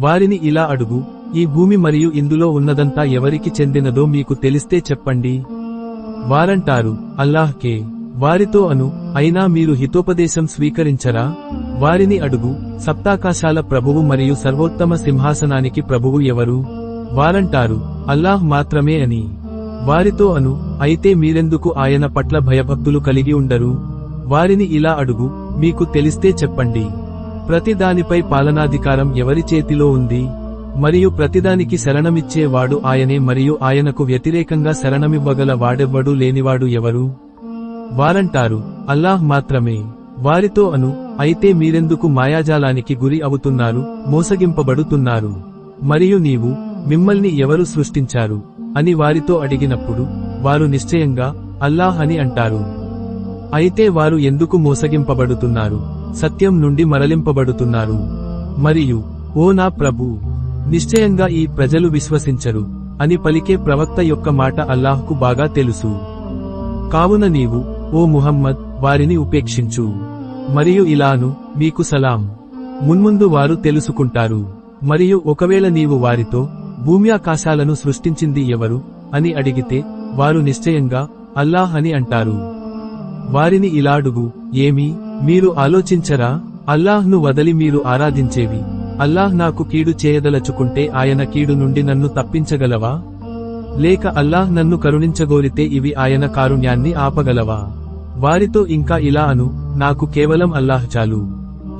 వారిని ఇలా అడుగు ఈ భూమి మరియు ఇందులో ఉన్నదంతా ఎవరికి చెందినదో మీకు తెలిస్తే చెప్పండి. వారంటారు అల్లాహ్కే వారితో అను అయినా మీరు హితోపదేశం స్వీకరించరా? వారిని అడుగు సప్తాకాశాల ప్రభువు మరియు సర్వోత్తమ సింహాసనానికి ప్రభువు ఎవరు? వారంటారు అల్లాహ్ మాత్రమే అని. వారితో అను అయితే మీరెందుకు ఆయన పట్ల భయభక్తులు కలిగి ఉండరు? వారిని ఇలా అడుగు మీకు తెలిస్తే చెప్పండి. ప్రతి దానిపై పాలనాధికారం ఎవరి చేతిలో ఉంది? మరియు ప్రతిదానికి శరణమిచ్చేవాడు ఆయనే మరియు ఆయనకు వ్యతిరేకంగా శరణమివ్వగల వాడెవ్వడు లేనివాడు ఎవరు? వారంటారు అల్లాహ్ మాత్రమే. వారితో అను అయితే మీరెందుకు మాయాజాలానికి గురి అవుతున్నారు మోసగింపబడుతున్నారు? మరియు నీవు మిమ్మల్ని ఎవరు సృష్టించారు? అని వారితో అడిగినప్పుడు వారు నిశ్చయంగా అల్లాహ్ అని అంటారు. అయితే వారు ఎందుకు మోసగింపబడుతున్నారు? సత్యం నుండి మరలింపబడుతున్నారు. మరియు ఓ నా ప్రభు నిశ్చయంగా ఈ ప్రజలు విశ్వసించరు అని పలికే ప్రవక్త యొక్క మాట అల్లాహ్కు బాగా తెలుసు. కావున నీవు ఓ ముహమ్మద్ వారిని ఉపేక్షించు. మరియు ఇలాను మీకు సలాం. మున్ముందు వారు తెలుసుకుంటారు. మరియు ఒకవేళ నీవు వారితో భూమి సృష్టించింది ఎవరు అని అడిగితే వారు నిశ్చయంగా అల్లాహ్ అని అంటారు. వారిని ఇలాడుగు ఏమి? మీరు ఆలోచించరా అల్లాహ్ను వదలి మీరు ఆరాధించేవి. అల్లాహ్ నాకు కీడు చేయదలచుకుంటే ఆయన కీడు నుండి నన్ను తప్పించగలవా? లేక అల్లాహ్ నన్ను కరుణించగోరితే ఇవి ఆయన కారుణ్యాన్ని ఆపగలవా? వారితో ఇంకా ఇలా అను నాకు కేవలం అల్లాహ్ చాలు.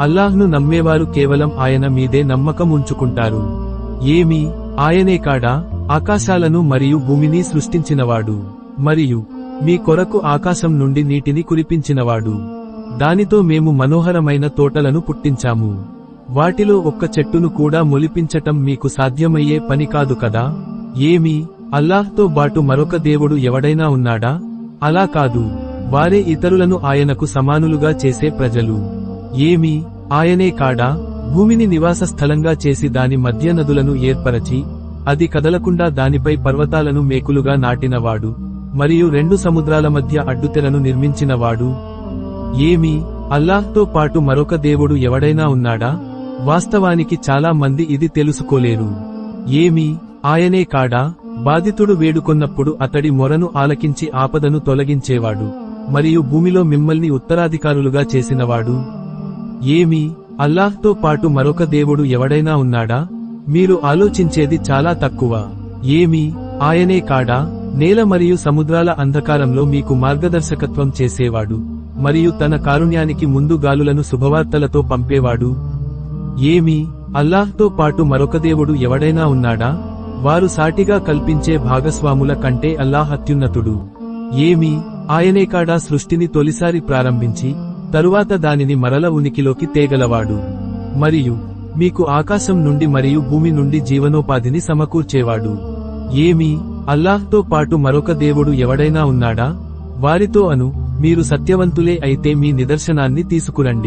అల్లాహ్ను నమ్మేవారు కేవలం ఆయన మీదే నమ్మకం ఉంచుకుంటారు. ఏమి ఆయనే కాడా ఆకాశాలను మరియు భూమిని సృష్టించినవాడు. మరియు మీ కొరకు ఆకాశం నుండి నీటిని కురిపించినవాడు. దానితో మేము మనోహరమైన తోటలను పుట్టించాము. వాటిలో ఒక్క చెట్టును కూడా మొలిపించటం మీకు సాధ్యమయ్యే పని కాదు కదా? ఏమి? అల్లాహ్తో బాటు మరొక దేవుడు ఎవడైనా ఉన్నాడా? అలా కాదు. వారే ఇతరులను ఆయనకు సమానులుగా చేసే ప్రజలు. ఏమి? ఆయనే కాడా? భూమిని నివాస స్థలంగా చేసి దాని మధ్య నదులను ఏర్పరచి అది కదలకుండా దానిపై పర్వతాలను మేకులుగా నాటినవాడు మరియు రెండు సముద్రాల మధ్య అడ్డుతెరను నిర్మించినవాడు ఏమి? అల్లాహ్తో పాటు మరొక దేవుడు ఎవడైనా ఉన్నాడా? వాస్తవానికి చాలా మంది ఇది తెలుసుకోలేరు. ఏమి? ఆయనే కాడా? బాధితుడు వేడుకొన్నప్పుడు అతడి మొరను ఆలకించి ఆపదను తొలగించేవాడు. మరియు భూమిలో మిమ్మల్ని ఉత్తరాధికారులుగా చేసినవాడు. ఏమి? అల్లాహ్తో పాటు మరొక దేవుడు ఎవడైనా ఉన్నాడా? మీరు ఆలోచించేది చాలా తక్కువ. ఏమి? ఆయనే కాడా? నేల మరియు సముద్రాల అంధకారంలో మీకు మార్గదర్శకత్వం చేసేవాడు. మరియు తన కారుణ్యానికి ముందు గాలులను శుభవార్తలతో పంపేవాడు. ఏమి? అల్లాహ్తో పాటు మరొక దేవుడు ఎవడైనా ఉన్నాడా? వారు సాటిగా కల్పించే భాగస్వాముల కంటే అల్లాహ్ అత్యున్నతుడు. ఏమి? ఆయనే కాడా సృష్టిని తొలిసారి ప్రారంభించి తరువాత దానిని మరల ఉనికిలోకి తేగలవాడు. మరియు మీకు ఆకాశం నుండి మరియు భూమి నుండి జీవనోపాధిని సమకూర్చేవాడు. ఏమి? అల్లాహ్తో పాటు మరొక దేవుడు ఎవడైనా ఉన్నాడా? వారితో అను మీరు సత్యవంతులే అయితే మీ నిదర్శనాన్ని తీసుకురండి.